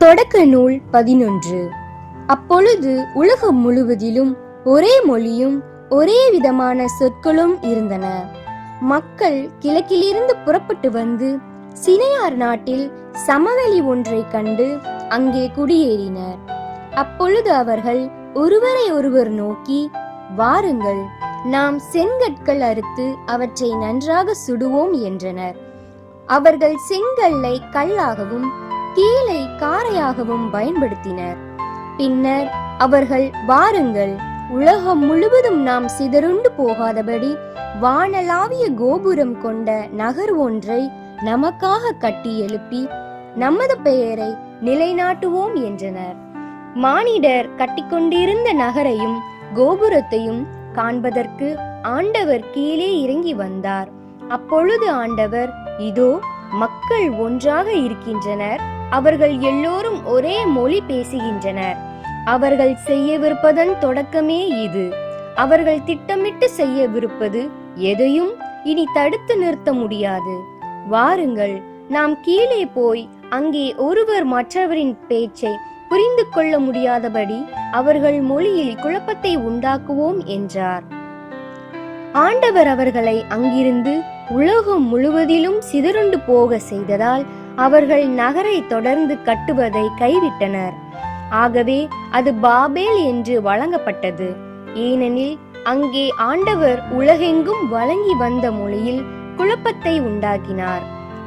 தொடக்க நூல் பதினொன்று. அப்பொழுது உலகம் முழுவதிலும் ஒரே மொழியும் ஒரே விதமான சொற்களும் இருந்தன. மக்கள் கிழக்கிலிருந்து புறப்பட்டு வந்து சினையார் நாட்டில் சமவெளி ஒன்றைக் கண்டு அங்கே குடியேறினர். அப்பொழுது அவர்கள் ஒருவரை ஒருவர் நோக்கி வாருங்கள் நாம் செங்கற்கள் அறுத்து அவற்றை நன்றாக சுடுவோம் என்றனர். அவர்கள் செங்கல்லை கல்லாகவும் கீழை காரையாகவும் பயன்படுத்தினர். பின்னர் அவர்கள் வாருங்கள் உலகம் முழுவதும் நாம் சிதறுண்டு போகாதபடி வானளாவிய கோபுரம் கொண்ட நகர் ஒன்றை நமக்காக கட்டி எழுப்பி நமது பெயரை நிலைநாட்டுவோம் என்றனர். மானிடர் கட்டிக்கொண்டிருந்த நகரையும் கோபுரத்தையும் காண்பதற்கு ஆண்டவர் கீழே இறங்கி வந்தார். அப்பொழுது ஆண்டவர் இதோ மக்கள் ஒன்றாக இருக்கின்றனர். அவர்கள் எல்லோரும் ஒரே மொழி பேசுகின்றனர். அவர்கள் செய்யவிருப்பதன் தொடக்கமே இது. அவர்கள் திட்டமிட்டு செய்யவிருப்பது எதையும் இனி தடுத்து நிறுத்த முடியாது. வாருங்கள் நாம் கீழே போய் அங்கே ஒருவர் மற்றவரின் பேச்சை புரிந்து கொள்ள முடியாதபடி அவர்கள் மொழியில் குழப்பத்தை உண்டாக்குவோம் என்றார். ஆண்டவர் அவர்களை அங்கிருந்து உலகம் முழுவதிலும் சிதறுண்டு போக செய்ததால் அவர்கள் நகரை தொடர்ந்து கட்டுவதை கைவிட்டனர். ஆகவே அது பாபேல் என்று வழங்கப்பட்டது. ஏனெனில் அங்கே ஆண்டவர் உலகெங்கும் வழங்கி வந்த மொழியில் குழப்பத்தை உண்டாக்கினார்.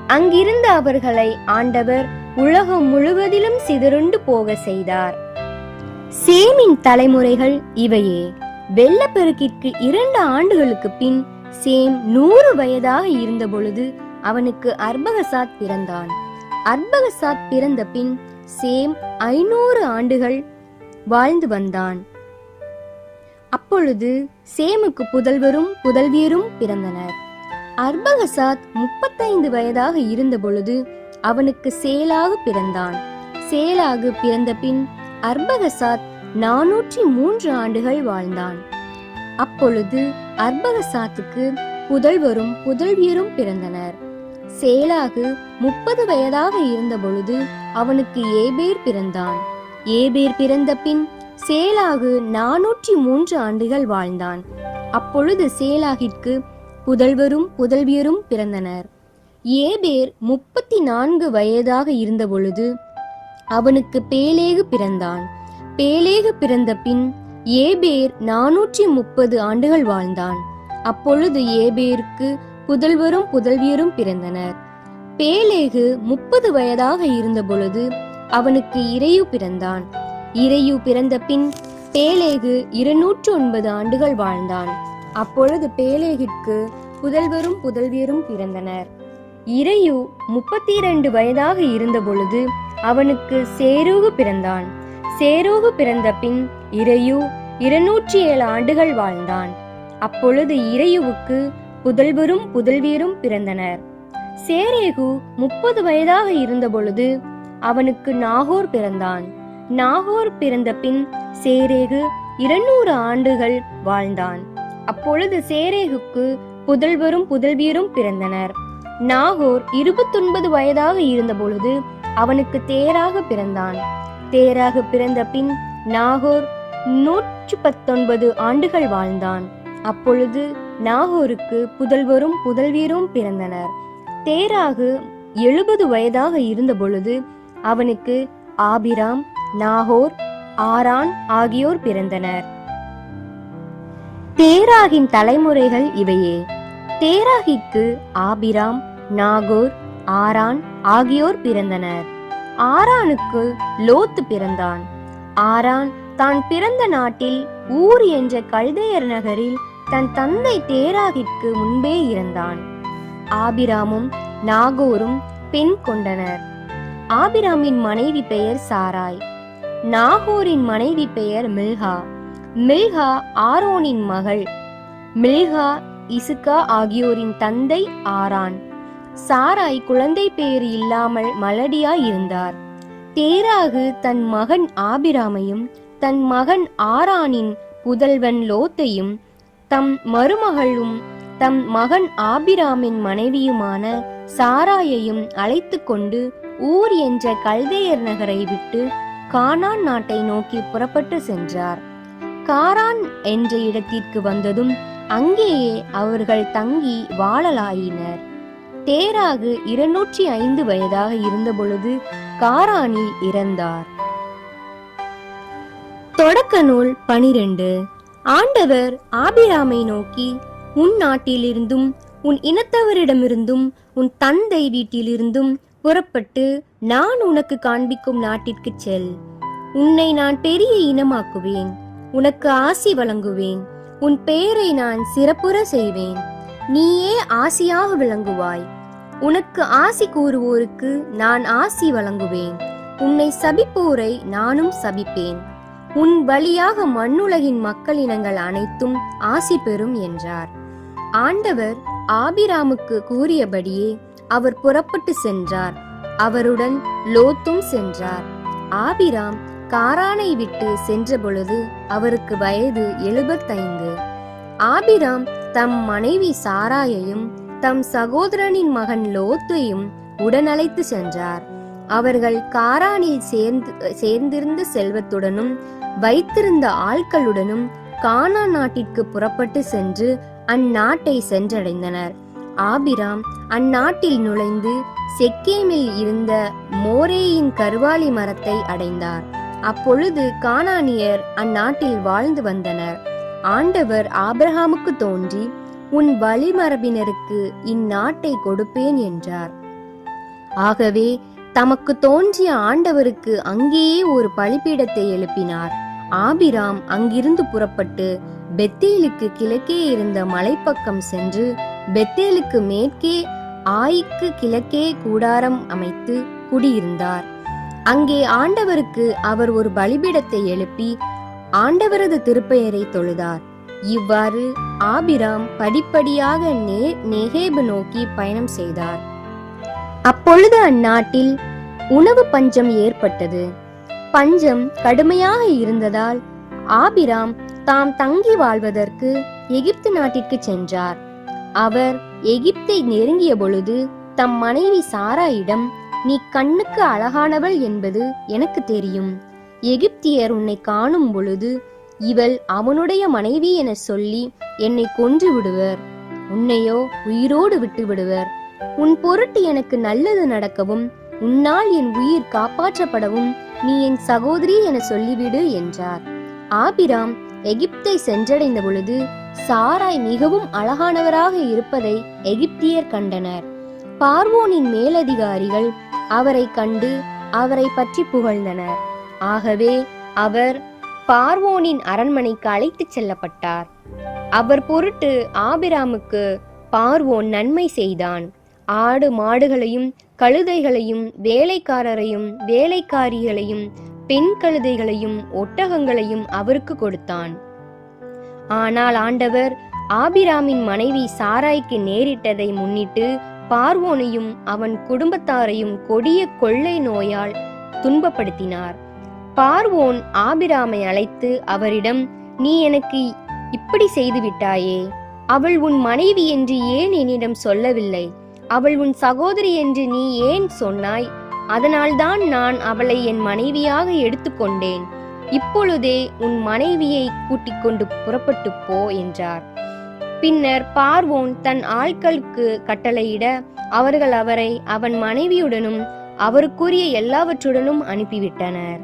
அங்கிருந்த அவர்களை ஆண்டவர் உலகம் முழுவதிலும் சிதறுண்டு போக செய்தார். சேமின் தலைமுறைகள் இவையே. வெள்ளப்பெருக்கிற்கு இரண்டு ஆண்டுகளுக்கு பின் சேம் நூறு வயதாக இருந்தபொழுது அவனுக்கு அர்பகசாத் பிறந்தான். அர்பகசாத் பிறந்த பின் சேம் ஐநூறு ஆண்டுகள் வாழ்ந்து வந்தான். அப்பொழுது சேமுக்கு புதல்வரும் புதல்வியரும் பிறந்தனர். அர்பகசாத் முப்பத்தைந்து வயதாக இருந்தபொழுது அவனுக்கு சேலாகு பிறந்தான். சேலாகு பிறந்த பின் அர்பகசாத் நானூற்றி மூன்று ஆண்டுகள் வாழ்ந்தான். அப்பொழுது அர்பகசாத்துக்கு புதல்வரும் புதல்வியரும் பிறந்தனர். சேலாகு முப்பது வயதாக இருந்த பொழுது அவனுக்கு ஏபேர் பிறந்தான். ஏபேர் பிறந்த பின் சேலாகு நானூற்றி மூன்று ஆண்டுகள் வாழ்ந்தான். அப்பொழுது சேலாகிற்கு புதல்வரும் புதல்வியரும் பிறந்தனர். ஏபேர் முப்பத்தி நான்கு வயதாக இருந்தபொழுது அவனுக்கு பேலேகு பிறந்தான். பேலேகு பிறந்த பின் ஏபேர் நானூற்றி முப்பது ஆண்டுகள் வாழ்ந்தான். அப்பொழுது ஏபேருக்கு புதல்வரும் புதல்வியரும் பிறந்தனர். பேலேகு முப்பது வயதாக இருந்த பொழுது அவனுக்கு இறையு பிறந்தான். இறையு பிறந்த பின் பேலேகு இருநூற்று ஒன்பது ஆண்டுகள் வாழ்ந்தான். அப்பொழுது பேலேகிற்கு புதல்வரும் புதல்வியரும் பிறந்தனர். இறையு முப்பத்தி இரண்டு வயதாக இருந்த பொழுது அவனுக்கு சேரூகு பிறந்தான். சேரூகு பிறந்த பின் இறையு இருநூற்றி ஏழு ஆண்டுகள் வாழ்ந்தான். அப்பொழுது இறையுவுக்கு புதல்வரும் புதல்வியரும் பிறந்தனர். சேரேகு முப்பது வயதாக இருந்தபொழுது அவனுக்கு நாகோர் பிறந்தான். நாகோர் பிறந்த பின் சேரேகு இருநூறு ஆண்டுகள் வாழ்ந்தான். அப்பொழுது சேரேகுக்கு புதல்வரும் புதல்வியரும் பிறந்தனர். நாகோர் இருபத்தொன்பது வயதாக இருந்தபொழுது அவனுக்கு தேராக பிறந்தான். தேராக பிறந்த பின் நாகோர் நூற்றி பத்தொன்பது ஆண்டுகள் வாழ்ந்தான். அப்பொழுது நாகோருக்கு புதல்வரும் புதல்வியரும் பிறந்தனர். தேராகு எழுபது வயதாக இருந்தபொழுது அவனுக்கு ஆபிராம் நாகோர் ஆரான் ஆகியோர் பிறந்தனர். தேராகின் தலைமுறைகள் இவையே. தேராகிற்கு ஆபிராம் நாகோர் ஆரான் ஆகியோர் பிறந்தனர். ஆரானுக்கு லோத்து பிறந்தான். ஆரான் தான் பிறந்த நாட்டில் ஊர் என்ற கல்தையர் நகரில் தன் தந்தை தேராகிற்கு முன்பே இருந்தான் ஆபிராமும் நாகோரும் பெண் கொண்டனர். ஆபிராமின் மனைவி பெயர் சாராய். நாகோரின் மனைவி பெயர் மில்ஹா மில்ஹா ஆரோனின் மகள். மில்ஹா இசுகா ஆகியோரின் தந்தை ஆரான். சாராய் குழந்தை பேறு இல்லாமல் மலடியாய் இருந்தார். தேராகு தன் மகன் ஆபிராமையும் தன் மகன் ஆரானின் புதல்வன் லோத்தையும் தம் மருமகளும் தம் மகன் ஆபிராமின் மனைவியுமான சாராயையும் அழைத்து கொண்டு ஊர் என்ற கல்தேயர் நகரை விட்டு கானான் நாட்டை நோக்கி புறப்பட்டு சென்றார். காரான் என்ற இடத்திற்கு வந்ததும் அங்கேயே அவர்கள் தங்கி வாழலாயினர். தேராகு இருநூற்றி ஐந்து வயதாக இருந்தபொழுது காரானில் இறந்தார். தொடக்க நூல் பனிரெண்டு. ஆண்டவர் ஆபிராமை நோக்கி உன் நாட்டிலிருந்தும் உன் இனத்தவரிடமிருந்தும் உன் தந்தை வீட்டிலிருந்தும் புறப்பட்டு நான் உனக்கு காண்பிக்கும் நாட்டிற்கு செல். உன்னை நான் பெரிய இனமாக்குவேன். உனக்கு ஆசி வழங்குவேன். உன் பெயரை நான் சிறப்புற செய்வேன். நீயே ஆசியாக விளங்குவாய். உனக்கு ஆசி கூறுவோருக்கு நான் ஆசி வழங்குவேன். உன்னை சபிப்போரை நானும் சபிப்பேன். உன் வழியாக மண்ணுலகின் மக்களினங்கள் அனைத்தும் ஆசி பெறும் என்றார். ஆண்டவர் ஆபிராமுக்கு கூறியபடியே அவர் புறப்பட்டு சென்றார். அவருடன் லோத்தும் சென்றார். ஆபிராம் காரானை விட்டு சென்றபொழுது அவருக்கு வயது எழுபத்தைந்து. ஆபிராம் தம் மனைவி சாராயையும் தம் சகோதரனின் மகன் லோத்தையும் உடனழைத்து சென்றார். அவர்கள் காரானில் சேர்ந்து சேர்ந்திருந்த செல்வத்துடனும் வைத்திருந்த ஆட்களுடனும் கானா நாட்டிற்கு புறப்பட்டு சென்று அந்நாட்டை சென்றடைந்தனர். ஆபிராம் அந்நாட்டில் நுழைந்து செக்கேமில் இருந்த மோரேயின் கருவாலி மரத்தை அடைந்தார். அப்பொழுது கானானியர் அந்நாட்டில் வாழ்ந்து வந்தனர். ஆண்டவர் ஆபிரகாமுக்கு தோன்றி உன் வழிமரபினருக்கு இந்நாட்டை கொடுப்பேன் என்றார். ஆகவே தமக்கு தோன்றிய ஆண்டவருக்கு அங்கேயே ஒரு பலிபீடத்தை எழுப்பினார். ஆபிராம் அங்கிருந்து புறப்பட்டு பெத்தேலுக்கு கிழக்கே இருந்த மலைப்பக்கம் சென்று பெத்தேலுக்கு மேற்கே ஆய்க்கு கிழக்கே கூடாரம் அமைத்து குடியிருந்தார். அங்கே ஆண்டவருக்கு அவர் ஒரு பலிபீடத்தை எழுப்பி ஆண்டவரது திருப்பெயரை தொழுதார். இவ்வாறு ஆபிராம் படிப்படியாக நே நெகேபு நோக்கி பயணம் செய்தார். அப்பொழுது அந்நாட்டில் உணவு பஞ்சம் ஏற்பட்டது. பஞ்சம் கடுமையாக இருந்ததால் ஆபிராம் தாம் தங்கி வாழ்வதற்கு எகிப்து நாட்டிற்கு சென்றார். அவர் எகிப்தை நெருங்கிய பொழுது தம் மனைவி சாராயிடம் நீ கண்ணுக்கு அழகானவள் என்பது எனக்கு தெரியும். எகிப்தியர் உன்னை காணும் பொழுது இவள் அவனுடைய மனைவி என சொல்லி என்னை கொன்று விடுவர். உன்னையோ உயிரோடு விட்டு விடுவர். உன் பொருட்டு எனக்கு நல்லது நடக்கவும் உன்னால் என் உயிர் காப்பாற்றப்படவும் நீ என் சகோதரி என சொல்லிவிடு என்றார். ஆபிராம் எகிப்தை சென்றடைந்த பொழுது சாராய் மிகவும் அழகானவராக இருப்பதை எகிப்தியர் கண்டனர். பார்வோனின் மேலதிகாரிகள் அவரை கண்டு அவரை பற்றி புகழ்ந்தனர். ஆகவே அவர் பார்வோனின் அரண்மனைக்கு அழைத்துச் செல்லப்பட்டார். அவர் பொருட்டு ஆபிராமுக்கு பார்வோன் நன்மை செய்தான். ஆடு மாடுகளையும் கழுதைகளையும் வேலைக்காரரையும் வேலைக்காரிகளையும் பெண் கழுதைகளையும் ஒட்டகங்களையும் அவருக்கு கொடுத்தான். ஆனால் ஆண்டவர் ஆபிராமின் மனைவி சாராய்க்கு நேரிட்டதை முன்னிட்டு பார்வோனையும் அவன் குடும்பத்தாரையும் கொடிய கொள்ளை நோயால் துன்பப்படுத்தினார். பார்வோன் ஆபிராமை அழைத்து அவரிடம் நீ எனக்கு இப்படி செய்துவிட்டாயே அவள் உன் மனைவி என்று ஏன் என்னிடம் சொல்லவில்லை? அவள் உன் சகோதரி என்று நீ ஏன் சொன்னாய்? அதனால்தான் நான் அவளை என் மனைவியாக எடுத்துக்கொண்டேன் இப்பொழுதே உன் மனைவியை கூட்டிக் கொண்டு புறப்பட்டு போ என்றார். பின்னர் பார்வோன் தன் ஆட்களுக்கு கட்டளையிட அவர்கள் அவரை அவன் மனைவியுடனும் அவருக்குரிய எல்லாவற்றுடனும் அனுப்பிவிட்டனர்.